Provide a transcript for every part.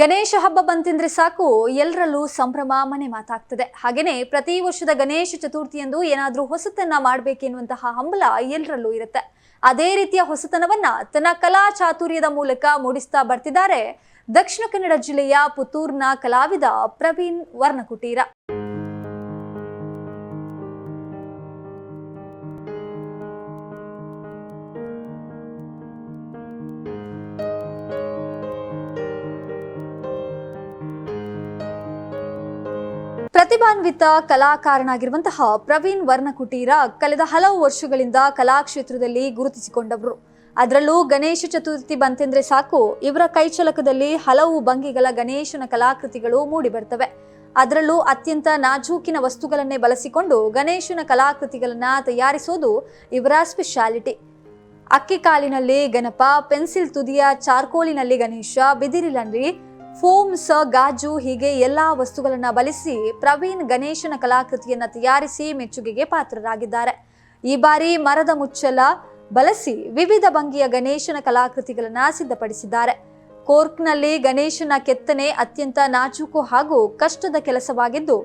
ಗಣೇಶ ಹಬ್ಬ ಬಂತೆಂದ್ರೆ ಸಾಕು ಎಲ್ಲರಲ್ಲೂ ಸಂಭ್ರಮ, ಮನೆ ಮಾತಾಗ್ತದೆ. ಹಾಗೇನೆ ಪ್ರತಿ ವರ್ಷದ ಗಣೇಶ ಚತುರ್ಥಿಯಂದು ಏನಾದರೂ ಹೊಸತನ್ನ ಮಾಡ್ಬೇಕೆನ್ನುವಂತಹ ಹಂಬಲ ಎಲ್ಲರಲ್ಲೂ ಇರುತ್ತೆ. ಅದೇ ರೀತಿಯ ಹೊಸತನವನ್ನ ತನ್ನ ಕಲಾ ಚಾತುರ್ಯದ ಮೂಲಕ ಮೂಡಿಸ್ತಾ ಬರ್ತಿದ್ದಾರೆ ದಕ್ಷಿಣ ಕನ್ನಡ ಜಿಲ್ಲೆಯ ಪುತ್ತೂರ್ನ ಕಲಾವಿದ ಪ್ರವೀಣ್ ವರ್ಣಕುಟೀರ. ಪ್ರತಿಭಾನ್ವಿತ ಕಲಾಕಾರನಾಗಿರುವಂತಹ ಪ್ರವೀಣ್ ವರ್ಣಕುಟೀರ ಕಳೆದ ಹಲವು ವರ್ಷಗಳಿಂದ ಕಲಾಕ್ಷೇತ್ರದಲ್ಲಿ ಗುರುತಿಸಿಕೊಂಡವರು. ಅದರಲ್ಲೂ ಗಣೇಶ ಚತುರ್ಥಿ ಬಂತೆಂದ್ರೆ ಸಾಕು, ಇವರ ಕೈಚಲಕದಲ್ಲಿ ಹಲವು ಭಂಗಿಗಳ ಗಣೇಶನ ಕಲಾಕೃತಿಗಳು ಮೂಡಿಬರ್ತವೆ. ಅದರಲ್ಲೂ ಅತ್ಯಂತ ನಾಜೂಕಿನ ವಸ್ತುಗಳನ್ನೇ ಬಳಸಿಕೊಂಡು ಗಣೇಶನ ಕಲಾಕೃತಿಗಳನ್ನ ತಯಾರಿಸೋದು ಇವರ ಸ್ಪೆಷಾಲಿಟಿ. ಅಕ್ಕಿ ಕಾಲಿನಲ್ಲಿ ಗಣಪ, ಪೆನ್ಸಿಲ್ ತುದಿಯ ಚಾರ್ಕೋಲಿನಲ್ಲಿ ಗಣೇಶ, ಬಿದಿರಿನಲ್ಲಿ ಫೋಮ್ಸ್ ಗಾಜು ಹೀಗೆ ಎಲ್ಲಾ ವಸ್ತುಗಳನ್ನ ಬಳಸಿ ಪ್ರವೀಣ್ ಗಣೇಶನ ಕಲಾಕೃತಿಯನ್ನು ತಯಾರಿಸಿ ಮೆಚ್ಚುಗೆಗೆ ಪಾತ್ರರಾಗಿದ್ದಾರೆ. ಈ ಬಾರಿ ಮರದ ಮುಚ್ಚಲ ಬಳಸಿ ವಿವಿಧ ಭಂಗಿಯ ಗಣೇಶನ ಕಲಾಕೃತಿಗಳನ್ನು ಸಿದ್ಧಪಡಿಸಿದ್ದಾರೆ. ಕೋರ್ಕ್ನಲ್ಲಿ ಗಣೇಶನ ಕೆತ್ತನೆ ಅತ್ಯಂತ ನಾಜೂಕು ಹಾಗೂ ಕಷ್ಟದ ಕೆಲಸವಾಗಿದ್ದು,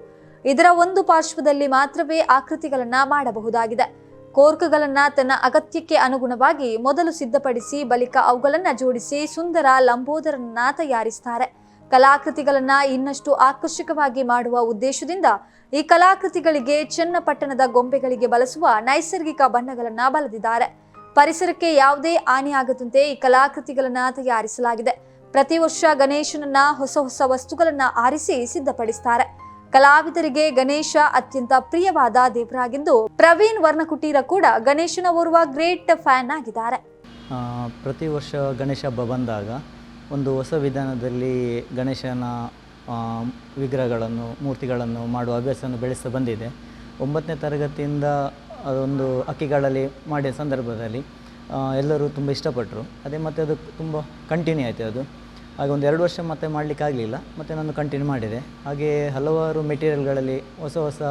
ಇದರ ಒಂದು ಪಾರ್ಶ್ವದಲ್ಲಿ ಮಾತ್ರವೇ ಆಕೃತಿಗಳನ್ನ ಮಾಡಬಹುದಾಗಿದೆ. ಕೋರ್ಕ್ಗಳನ್ನ ತನ್ನ ಅಗತ್ಯಕ್ಕೆ ಅನುಗುಣವಾಗಿ ಮೊದಲು ಸಿದ್ಧಪಡಿಸಿ ಬಳಿಕ ಅವುಗಳನ್ನು ಜೋಡಿಸಿ ಸುಂದರ ಲಂಬೋದರನ್ನ ತಯಾರಿಸ್ತಾರೆ. ಕಲಾಕೃತಿಗಳನ್ನ ಇನ್ನಷ್ಟು ಆಕರ್ಷಕವಾಗಿ ಮಾಡುವ ಉದ್ದೇಶದಿಂದ ಈ ಕಲಾಕೃತಿಗಳಿಗೆ ಚನ್ನಪಟ್ಟಣದ ಗೊಂಬೆಗಳಿಗೆ ಬಳಸುವ ನೈಸರ್ಗಿಕ ಬಣ್ಣಗಳನ್ನ ಬಳದಿದ್ದಾರೆ ಪರಿಸರಕ್ಕೆ ಯಾವುದೇ ಹಾನಿಯಾಗದಂತೆ ಈ ಕಲಾಕೃತಿಗಳನ್ನ ತಯಾರಿಸಲಾಗಿದೆ. ಪ್ರತಿ ವರ್ಷ ಗಣೇಶನನ್ನ ಹೊಸ ಹೊಸ ವಸ್ತುಗಳನ್ನ ಆರಿಸಿ ಸಿದ್ಧಪಡಿಸ್ತಾರೆ. ಕಲಾವಿದರಿಗೆ ಗಣೇಶ ಅತ್ಯಂತ ಪ್ರಿಯವಾದ ದೇವರಾಗಿದ್ದು, ಪ್ರವೀಣ್ ವರ್ಣಕುಟೀರ ಕೂಡ ಗಣೇಶನ ಓರ್ವ ಗ್ರೇಟ್ ಫ್ಯಾನ್ ಆಗಿದ್ದಾರೆ. ಪ್ರತಿ ವರ್ಷ ಗಣೇಶ ಹಬ್ಬ ಬಂದಾಗ ಒಂದು ಹೊಸ ವಿಧಾನದಲ್ಲಿ ಗಣೇಶನ ವಿಗ್ರಹಗಳನ್ನು, ಮೂರ್ತಿಗಳನ್ನು ಮಾಡುವ ಅಭ್ಯಾಸವನ್ನು ಬೆಳೆಸ್ತಾ ಬಂದಿದೆ. ಒಂಬತ್ತನೇ ತರಗತಿಯಿಂದ ಅದೊಂದು ಅಕ್ಕಿಗಳಲ್ಲಿ ಮಾಡಿದ ಸಂದರ್ಭದಲ್ಲಿ ಎಲ್ಲರೂ ತುಂಬ ಇಷ್ಟಪಟ್ಟರು. ಅದೇ ಮತ್ತು ಅದು ತುಂಬ ಕಂಟಿನ್ಯೂ ಆಯಿತು ಅದು. ಹಾಗೆ ಒಂದು ಎರಡು ವರ್ಷ ಮತ್ತೆ ಮಾಡಲಿಕ್ಕೆ ಆಗಲಿಲ್ಲ ಮತ್ತು ನಾನು ಕಂಟಿನ್ಯೂ ಮಾಡಿದೆ. ಹಾಗೆ ಹಲವಾರು ಮೆಟೀರಿಯಲ್ಗಳಲ್ಲಿ ಹೊಸ ಹೊಸ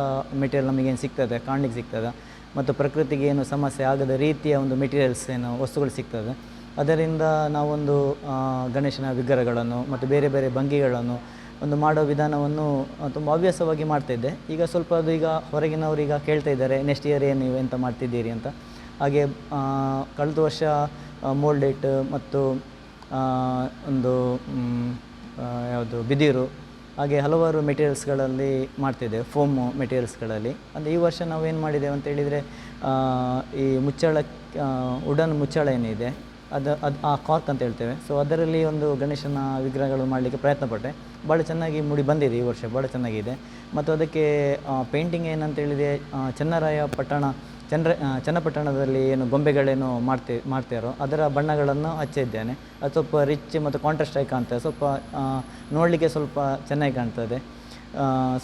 ಮೆಟೀರಿಯಲ್ ನಮಗೇನು ಸಿಗ್ತದೆ, ಕಾಣಲಿಕ್ಕೆ ಸಿಗ್ತದೆ, ಮತ್ತು ಪ್ರಕೃತಿಗೆ ಏನು ಸಮಸ್ಯೆ ಆಗದ ರೀತಿಯ ಒಂದು ಮೆಟೀರಿಯಲ್ಸ್ ಏನು, ವಸ್ತುಗಳು ಸಿಗ್ತದೆ. ಅದರಿಂದ ನಾವೊಂದು ಗಣೇಶನ ವಿಗ್ರಹಗಳನ್ನು ಮತ್ತು ಬೇರೆ ಬೇರೆ ಭಂಗಿಗಳನ್ನು ಒಂದು ಮಾಡೋ ವಿಧಾನವನ್ನು ತುಂಬ ಹವ್ಯಾಸವಾಗಿ ಮಾಡ್ತಾಯಿದ್ದೆ ಈಗ ಸ್ವಲ್ಪ ಅದು ಈಗ ಹೊರಗಿನವರು ಈಗ ಕೇಳ್ತಾ ಇದ್ದಾರೆ ನೆಕ್ಸ್ಟ್ ಇಯರ್ ಏನು ನೀವು ಎಂತ ಮಾಡ್ತಿದ್ದೀರಿ ಅಂತ. ಹಾಗೆ ಕಳೆದ ವರ್ಷ ಮೋಲ್ಡೇಟ್ ಮತ್ತು ಒಂದು ಯಾವುದು, ಬಿದಿರು, ಹಾಗೆ ಹಲವಾರು ಮೆಟೀರಿಯಲ್ಸ್ಗಳಲ್ಲಿ ಮಾಡ್ತಿದ್ದೇವೆ, ಫೋಮ್ ಮೆಟೀರಿಯಲ್ಸ್ಗಳಲ್ಲಿ. ಅಂದರೆ ಈ ವರ್ಷ ನಾವು ಏನು ಮಾಡಿದ್ದೇವೆ ಅಂತ ಹೇಳಿದರೆ ಈ ಮುಚ್ಚಳ ವುಡನ್ ಮುಚ್ಚಳ ಏನಿದೆ, ಅದು ಅದು, ಆ ಕಾರ್ಕ್ ಅಂತ ಹೇಳ್ತೇವೆ. ಸೊ ಅದರಲ್ಲಿ ಒಂದು ಗಣೇಶನ ವಿಗ್ರಹಗಳು ಮಾಡಲಿಕ್ಕೆ ಪ್ರಯತ್ನ ಪಟ್ಟೆ. ಭಾಳ ಚೆನ್ನಾಗಿ ಮೂಡಿ ಬಂದಿದೆ ಈ ವರ್ಷ ಭಾಳ ಚೆನ್ನಾಗಿದೆ. ಮತ್ತು ಅದಕ್ಕೆ ಪೇಂಟಿಂಗ್ ಏನಂತ ಹೇಳಿದರೆ ಚನ್ನರಾಯ ಪಟ್ಟಣ ಚಂದ್ರ ಚನ್ನಪಟ್ಟಣದಲ್ಲಿ ಏನು ಗೊಂಬೆಗಳೇನು ಮಾಡ್ತಿ, ಮಾಡ್ತಾರೋ, ಅದರ ಬಣ್ಣಗಳನ್ನು ಹಚ್ಚಿದ್ದೇನೆ. ಅದು ಸ್ವಲ್ಪ ರಿಚ್ ಮತ್ತು ಕಾಂಟ್ರಾಸ್ಟ್ ಆಗಿ ಕಾಣ್ತದೆ. ಸ್ವಲ್ಪ ನೋಡಲಿಕ್ಕೆ ಸ್ವಲ್ಪ ಚೆನ್ನಾಗಿ ಕಾಣ್ತದೆ.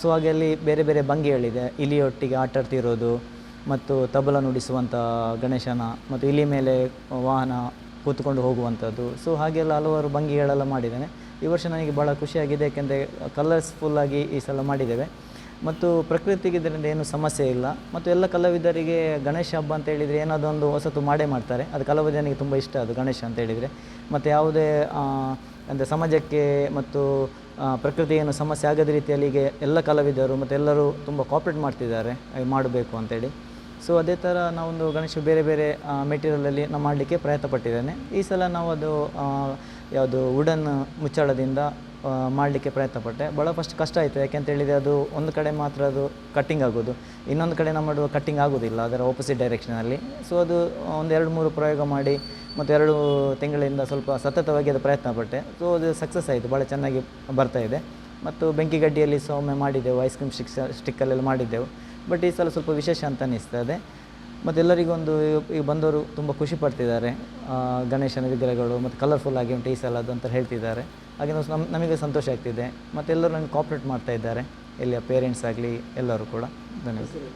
ಸೊ ಹಾಗೆ ಅಲ್ಲಿ ಬೇರೆ ಬೇರೆ ಭಂಗಿಗಳಿದೆ ಇಲಿಯೊಟ್ಟಿಗೆ ಆಟ ಆಡ್ತಿರೋದು ಮತ್ತು ತಬಲ ನುಡಿಸುವಂಥ ಗಣೇಶನ ಮತ್ತು ಇಲಿ ಮೇಲೆ ವಾಹನ ಕೂತ್ಕೊಂಡು ಹೋಗುವಂಥದ್ದು. ಸೊ ಹಾಗೆಲ್ಲ ಹಲವಾರು ಭಂಗಿಗಳೆಲ್ಲ ಮಾಡಿದ್ದೇನೆ. ಈ ವರ್ಷ ನನಗೆ ಭಾಳ ಖುಷಿಯಾಗಿದೆ. ಯಾಕೆಂದರೆ ಕಲರ್ಸ್ಫುಲ್ಲಾಗಿ ಈ ಸಲ ಮಾಡಿದ್ದೇವೆ. ಮತ್ತು ಪ್ರಕೃತಿಗೆ ಇದರಿಂದ ಏನು ಸಮಸ್ಯೆ ಇಲ್ಲ. ಮತ್ತು ಎಲ್ಲ ಕಲಾವಿದರಿಗೆ ಗಣೇಶ ಹಬ್ಬ ಅಂತ ಹೇಳಿದರೆ ಒಂದು ಹೊಸತು ಮಾಡೇ ಮಾಡ್ತಾರೆ. ಅದು ಕಲಾವಿದನಿಗೆ ತುಂಬ ಇಷ್ಟ ಅದು ಗಣೇಶ ಅಂತ ಹೇಳಿದರೆ. ಮತ್ತು ಯಾವುದೇ ಅಂದರೆ ಸಮಾಜಕ್ಕೆ ಮತ್ತು ಪ್ರಕೃತಿ ಏನು ಸಮಸ್ಯೆ ಆಗದ ರೀತಿಯಲ್ಲಿ ಈಗ ಎಲ್ಲ ಕಲಾವಿದರು ಮತ್ತು ಎಲ್ಲರೂ ತುಂಬ ಕಾಪ್ರೇಟ್ ಮಾಡ್ತಿದ್ದಾರೆ ಮಾಡಬೇಕು ಅಂತೇಳಿ ಸೊ ಅದೇ ಥರ ನಾವೊಂದು ಗಣೇಶ ಬೇರೆ ಬೇರೆ ಮೆಟೀರಿಯಲಲ್ಲಿ ನಾವು ಮಾಡಲಿಕ್ಕೆ ಪ್ರಯತ್ನ ಪಟ್ಟಿದ್ದೇನೆ ಈ ಸಲ ನಾವು ಅದು ಯಾವುದು ವುಡನ್ ಮುಚ್ಚಳದಿಂದ ಮಾಡಲಿಕ್ಕೆ ಪ್ರಯತ್ನ ಪಟ್ಟೆ ಭಾಳ ಫಸ್ಟ್ ಕಷ್ಟ ಆಯಿತು. ಯಾಕೆಂತ ಹೇಳಿದರೆ ಅದು ಒಂದು ಕಡೆ ಮಾತ್ರ ಅದು ಕಟ್ಟಿಂಗ್ ಆಗೋದು. ಇನ್ನೊಂದು ಕಡೆ ನಾವು ಮಾಡುವ ಕಟ್ಟಿಂಗ್ ಆಗೋದಿಲ್ಲ, ಅದರ ಆಪೋಸಿಟ್ ಡೈರೆಕ್ಷನಲ್ಲಿ ಸೊ ಅದು ಒಂದು ಎರಡು ಮೂರು ಪ್ರಯೋಗ ಮಾಡಿ ಮತ್ತು ಎರಡು ತಿಂಗಳಿಂದ ಸ್ವಲ್ಪ ಸತತವಾಗಿ ಅದು ಪ್ರಯತ್ನ ಪಟ್ಟೆ ಸೊ ಅದು ಸಕ್ಸಸ್ ಆಯಿತು. ಭಾಳ ಚೆನ್ನಾಗಿ ಬರ್ತಾ ಇದೆ. ಮತ್ತು ಬೆಂಕಿ ಗಡ್ಡಿಯಲ್ಲಿ ಸಹ ಒಮ್ಮೆ ಮಾಡಿದ್ದೆವು. ಐಸ್ ಕ್ರೀಮ್ ಸ್ಟಿಕ್ಸ್ ಸ್ಟಿಕ್ಕಲ್ಲೆಲ್ಲ ಮಾಡಿದ್ದೆವು. ಬಟ್ ಈ ಸಲ ಸ್ವಲ್ಪ ವಿಶೇಷ ಅಂತ ಅನ್ನಿಸ್ತದೆ ಮತ್ತು ಎಲ್ಲರಿಗೊಂದು ಈಗ ಬಂದವರು ತುಂಬ ಖುಷಿ ಪಡ್ತಿದ್ದಾರೆ. ಗಣೇಶನ ವಿಗ್ರಹಗಳು ಮತ್ತು ಕಲರ್ಫುಲ್ ಆಗಿ ಉಂಟು ಈ ಸಲ ಅದು ಅಂತ ಹೇಳ್ತಿದ್ದಾರೆ. ಹಾಗೆ ನಮ್ಮ ನಮ್ ನಮಗೆ ಸಂತೋಷ ಆಗ್ತಿದೆ. ಮತ್ತು ಎಲ್ಲರೂ ನನಗೆ ಕಾಪ್ರೇಟ್ ಮಾಡ್ತಾ ಇದ್ದಾರೆ. ಇಲ್ಲಿಯ ಪೇರೆಂಟ್ಸ್ ಆಗಲಿ ಎಲ್ಲರೂ ಕೂಡ. ಧನ್ಯವಾದ.